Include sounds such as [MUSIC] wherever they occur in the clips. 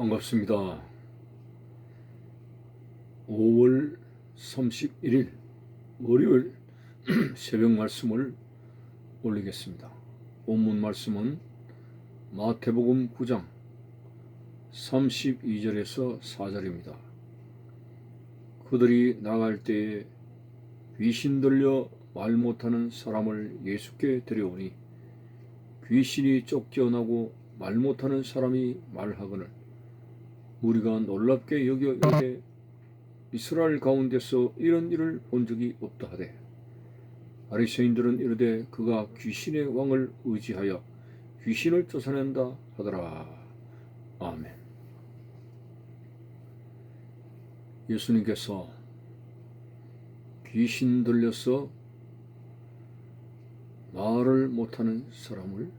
반갑습니다. 5월 31일 월요일 [CLEARS THROAT] 새벽 말씀을 올리겠습니다. 본문 말씀은 마태복음 9장 32절에서 4절입니다. 그들이 나갈 때에 귀신 들려 말 못하는 사람을 예수께 데려오니 귀신이 쫓겨나고 말 못하는 사람이 말하거늘 우리가 놀랍게 여겨 이르되 이스라엘 가운데서 이런 일을 본 적이 없다 하되 바리새인들은 이르되 그가 귀신의 왕을 의지하여 귀신을 쫓아낸다 하더라 아멘 예수님께서 귀신 들려서 말을 못하는 사람을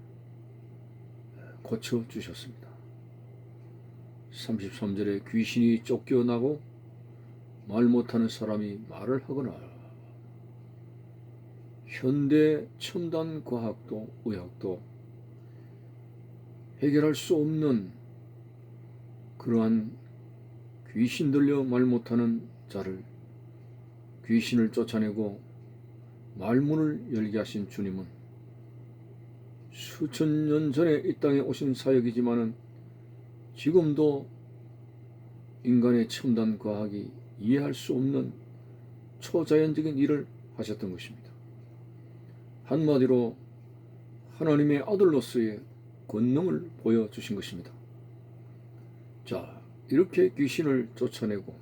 고쳐 주셨습니다. 33절에 귀신이 쫓겨나고 말 못하는 사람이 말을 하거나 현대 첨단 과학도 의학도 해결할 수 없는 그러한 귀신 들려 말 못하는 자를 귀신을 쫓아내고 말문을 열게 하신 주님은 수천 년 전에 이 땅에 오신 사역이지만은 지금도 인간의 첨단 과학이 이해할 수 없는 초자연적인 일을 하셨던 것입니다. 한마디로 하나님의 아들로서의 권능을 보여주신 것입니다. 자, 이렇게 귀신을 쫓아내고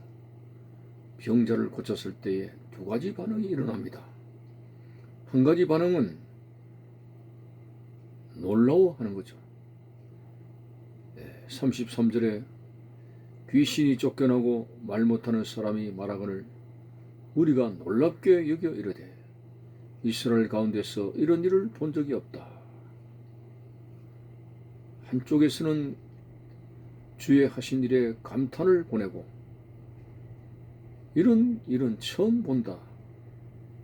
병자를 고쳤을 때에 두 가지 반응이 일어납니다. 한 가지 반응은 놀라워하는 거죠. 33절에 귀신이 쫓겨나고 말 못하는 사람이 말하거늘 우리가 놀랍게 여겨 이르되 이스라엘 가운데서 이런 일을 본 적이 없다. 한쪽에서는 주의 하신 일에 감탄을 보내고 이런 일은 처음 본다.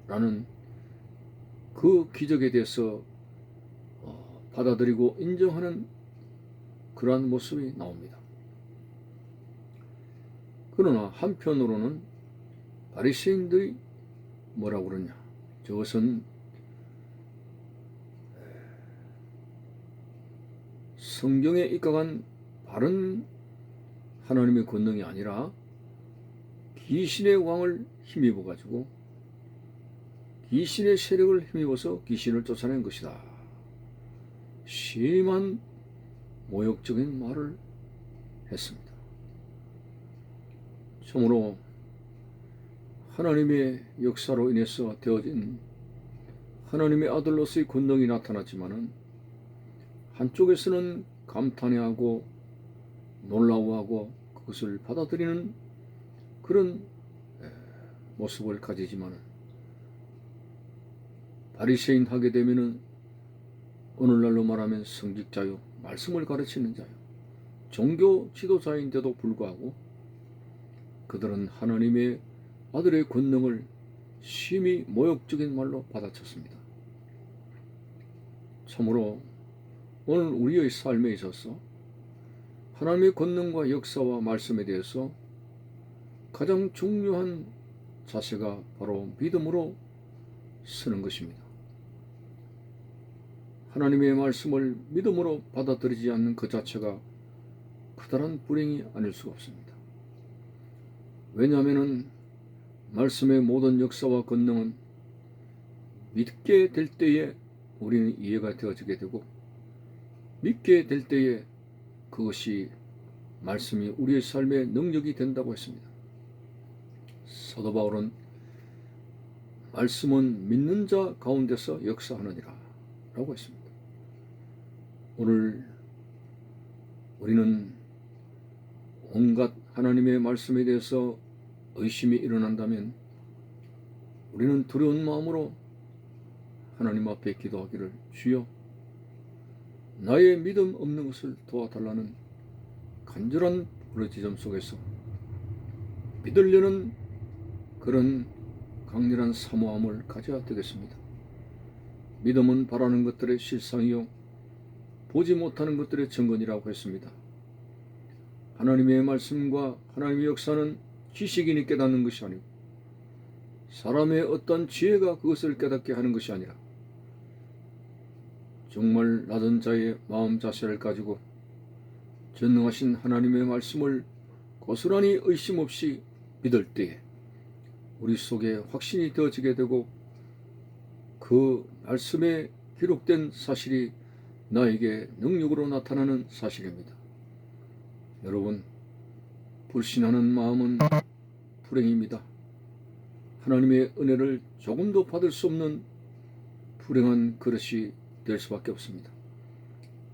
라는 그 기적에 대해서 어, 받아들이고 인정하는 그러한 모습이 나옵니다. 그러나 한편으로는 바리새인들이 뭐라고 그러냐? 저것은 성경에 입각한 바른 하나님의 권능이 아니라 귀신의 왕을 힘입어 가지고 귀신의 세력을 힘입어서 귀신을 쫓아낸 것이다. 심한 모욕적인 말을 했습니다. 참으로 하나님의 역사로 인해서 되어진 하나님의 아들로서의 권능이 나타났지만은 한쪽에서는 감탄해하고 놀라워하고 그것을 받아들이는 그런 모습을 가지지만은 바리새인 하게 되면은 오늘날로 말하면 성직자요 말씀을 가르치는 자요 종교 지도자인데도 불구하고 그들은 하나님의 아들의 권능을 심히 모욕적인 말로 받아쳤습니다. 참으로 오늘 우리의 삶에 있어서 하나님의 권능과 역사와 말씀에 대해서 가장 중요한 자세가 바로 믿음으로 쓰는 것입니다. 하나님의 말씀을 믿음으로 받아들이지 않는 그 자체가 커다란 불행이 아닐 수가 없습니다. 왜냐하면 말씀의 모든 역사와 권능은 믿게 될 때에 우리는 이해가 되어지게 되고 믿게 될 때에 그것이 말씀이 우리의 삶의 능력이 된다고 했습니다. 사도 바울은 말씀은 믿는 자 가운데서 역사하느니라 라고 했습니다. 오늘 우리는 온갖 하나님의 말씀에 대해서 의심이 일어난다면 우리는 두려운 마음으로 하나님 앞에 기도하기를 주여 나의 믿음 없는 것을 도와달라는 간절한 부르짖음 속에서 믿으려는 그런 강렬한 사모함을 가져야 되겠습니다. 믿음은 바라는 것들의 실상이요 보지 못하는 것들의 증거이라고 했습니다. 하나님의 말씀과 하나님의 역사는 지식인이 깨닫는 것이 아니고 사람의 어떤 지혜가 그것을 깨닫게 하는 것이 아니라 정말 낮은 자의 마음 자세를 가지고 전능하신 하나님의 말씀을 고스란히 의심 없이 믿을 때에 우리 속에 확신이 되어지게 되고 그 말씀에 기록된 사실이 나에게 능력으로 나타나는 사실입니다. 여러분, 불신하는 마음은 불행입니다. 하나님의 은혜를 조금도 받을 수 없는 불행한 그릇이 될 수밖에 없습니다.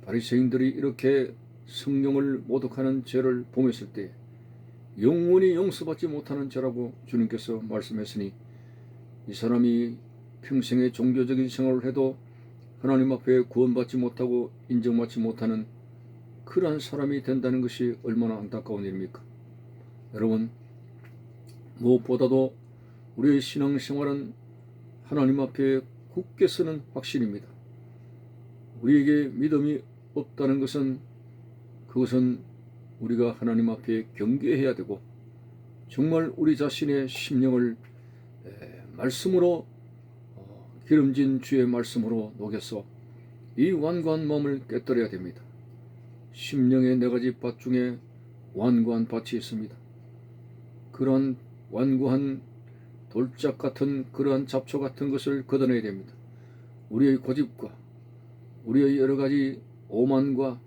바리새인들이 이렇게 성령을 모독하는 죄를 범했을 때 영원히 용서받지 못하는 죄라고 주님께서 말씀했으니 이 사람이 평생의 종교적인 생활을 해도 하나님 앞에 구원받지 못하고 인정받지 못하는 그러한 사람이 된다는 것이 얼마나 안타까운 일입니까? 여러분 무엇보다도 우리의 신앙생활은 하나님 앞에 굳게 서는 확신입니다. 우리에게 믿음이 없다는 것은 그것은 우리가 하나님 앞에 경계해야 되고 정말 우리 자신의 심령을 말씀으로 어, 기름진 주의 말씀으로 녹여서 이 완고한 마음을 깨뜨려야 됩니다. 심령의 네 가지 밭 중에 완고한 밭이 있습니다. 그러한 완고한 돌짝 같은 그러한 잡초 같은 것을 걷어내야 됩니다. 우리의 고집과 우리의 여러 가지 오만과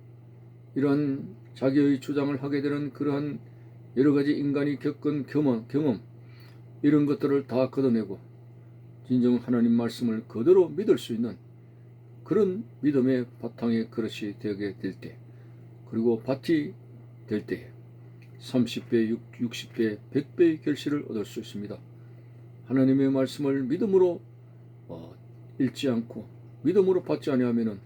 이러한 자기의 주장을 하게 되는 그러한 여러 가지 인간이 겪은 경험, 경험 이런 것들을 다 걷어내고 진정 하나님 말씀을 그대로 믿을 수 있는 그런 믿음의 바탕의 그릇이 되게 될 때, 그리고 밭이 될 때에 30배, 60배, 100배의 결실을 얻을 수 있습니다. 하나님의 말씀을 믿음으로 어, 읽지 않고 믿음으로 받지 아니하면은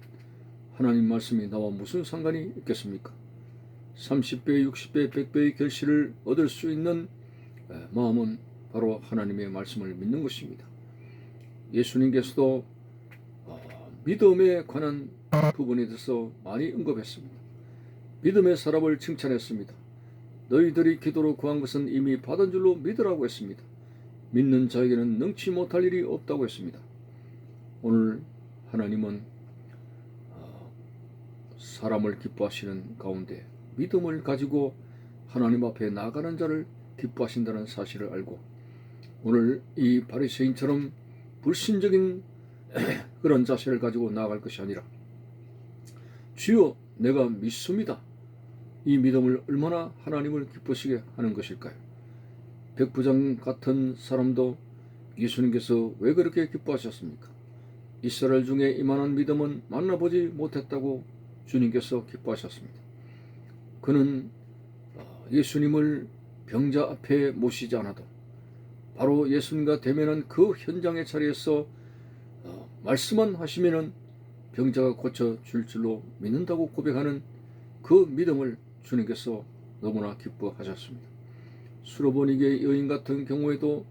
하나님 말씀이 나와 무슨 상관이 있겠습니까? 30배, 60배, 100배의 결실을 얻을 수 있는 마음은 바로 하나님의 말씀을 믿는 것입니다. 예수님께서도 어, 믿음에 관한 부분에 대해서 많이 언급했습니다. 믿음의 사람을 칭찬했습니다. 너희들이 기도로 구한 것은 이미 받은 줄로 믿으라고 했습니다. 믿는 자에게는 능치 못할 일이 없다고 했습니다. 오늘 하나님은 어, 사람을 기뻐하시는 가운데 믿음을 가지고 하나님 앞에 나가는 자를 기뻐하신다는 사실을 알고 오늘 이 바리새인처럼 불신적인 [CLEARS THROAT] 그런 자세를 가지고 나아갈 것이 아니라 주여 내가 믿습니다. 이 믿음을 얼마나 하나님을 기쁘시게 하는 것일까요? 백부장 같은 사람도 예수님께서 왜 그렇게 기뻐하셨습니까? 이스라엘 중에 이만한 믿음은 만나보지 못했다고 주님께서 기뻐하셨습니다. 그는 어, 예수님을 병자 앞에 모시지 않아도 바로 예수님과 대면한 그 현장의 자리에서 어, 말씀만 하시면은 병자가 고쳐 줄 줄로 믿는다고 고백하는 그 믿음을 주님께서 너무나 기뻐하셨습니다. 수로보니게 여인 같은 경우에도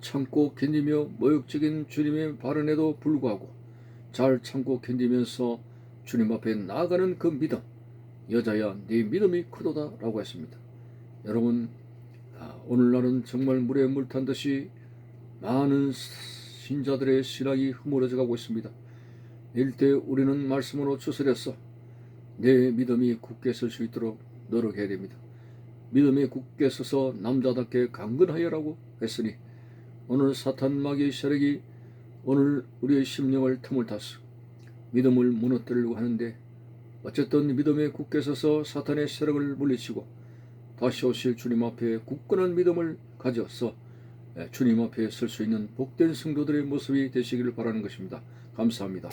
참고 견디며 모욕적인 주님의 발언에도 불구하고 잘 참고 견디면서 주님 앞에 나아가는 그 믿음 여자야 네 믿음이 크도다라고 했습니다. 여러분 아, 오늘날은 정말 물에 물 탄 듯이 많은 신자들의 신앙이 흐물어져 가고 있습니다. 일때 우리는 말씀으로 추스려서 내 믿음이 굳게 설 수 있도록 노력해야 됩니다. 믿음에 굳게 서서 남자답게 강건하여라고 했으니 오늘 사탄 마귀의 세력이 오늘 우리의 심령을 틈을 탔어 믿음을 무너뜨리려고 하는데 어쨌든 믿음에 굳게 서서 사탄의 세력을 물리치고 다시 오실 주님 앞에 굳건한 믿음을 가져서 주님 앞에 설 수 있는 복된 성도들의 모습이 되시기를 바라는 것입니다. 감사합니다.